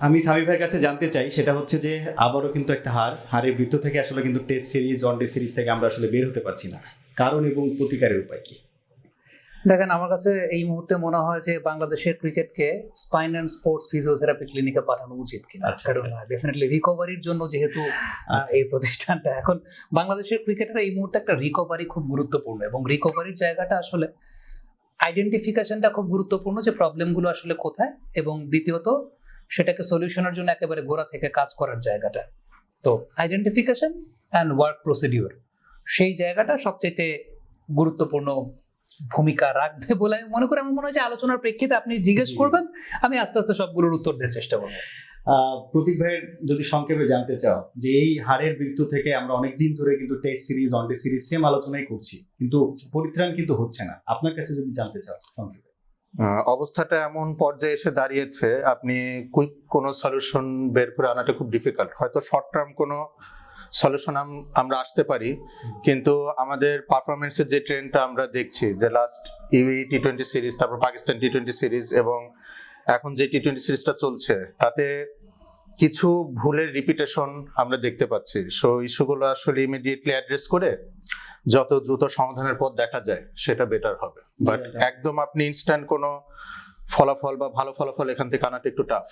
আমি সামি ভাইয়ের কাছে জানতে চাই সেটা হচ্ছে যে আবারও কিন্তু একটা হার হারের বৃত্ত থেকে আসলে কিন্তু test series one day series থেকে আমরা আসলে বের হতে পারছি না। কারণ এবং প্রতিকারের উপায় কি? দেখেন আমার কাছে এই মুহূর্তে মনে হয় যে বাংলাদেশের ক্রিকেটকে স্পাইন অ্যান্ড স্পোর্টস ফিজিওথেরাপি ক্লিনিকে পাঠানো উচিত কিনা। আচ্ছা, কারণ ডেফিনেটলি রিকভারির জন্য যেহেতু আচ্ছা। এই প্রতিষ্ঠানটা এখন বাংলাদেশের ক্রিকেটের এই মুহূর্তে একটা রিকভারি খুব গুরুত্বপূর্ণ এবং রিকভারির জায়গাটা আসলে আইডেন্টিফিকেশনটা খুব গুরুত্বপূর্ণ যে প্রবলেমগুলো আসলে কোথায় এবং দ্বিতীয়ত সেটাকে সলিউশনের জন্য একেবারে গোড়া থেকে কাজ করার জায়গাটা। তো আইডেন্টিফিকেশন অ্যান্ড ওয়ার্ক প্রসিডিওর সেই জায়গাটা সবচেয়ে গুরুত্বপূর্ণ ভূমিকা রাখবে বলে আমি মনে করি। আমার মনে হয় যে আলোচনার প্রেক্ষিতে আপনি জিজ্ঞেস করবেন আমি আস্তে আস্তে সবগুলোর উত্তর দেওয়ার চেষ্টা করব। প্রতীক ভাইয়ের যদি সংক্ষেপে জানতে চাও যে এই হারের মৃত্যু থেকে আমরা অনেক দিন ধরে কিন্তু test series one day series same আলোচনাই করছি কিন্তু পরিত্রাণ কিন্তু হচ্ছে না। আপনার কাছে যদি জানতে চাও সংক্ষেপে। অবস্থাটা এমন পর্যায়ে এসে দাঁড়িয়েছে আপনি কুইক কোনো সলিউশন বের করে আনাটা খুব ডিফিকাল্ট হয়তো শর্ট টার্ম কোনো সলিউশন আমরা আসতে পারি কিন্তু আমাদের পারফরমেন্সের যে ট্রেন্ডটা আমরা দেখছি যে last UAE T twenty series তারপর পাকিস্তান টি টোয়েন্টি সিরিজ এবং এখন যে টি টোয়েন্টি সিরিজটা চলছে তাতে কিছু ভুলের রিপিটেশন আমরা দেখতে পাচ্ছি। সো ইস্যুগুলো আসলে ইমিডিয়েটলি অ্যাড্রেস করে যত দ্রুত সমাধানের পথ দেখা যায় সেটা বেটার হবে। বাট একদম আপনি ইনস্ট্যান্ট কোনো ফলাফল বা ভালো ফলাফল এখান থেকে আনাটা একটু টাফ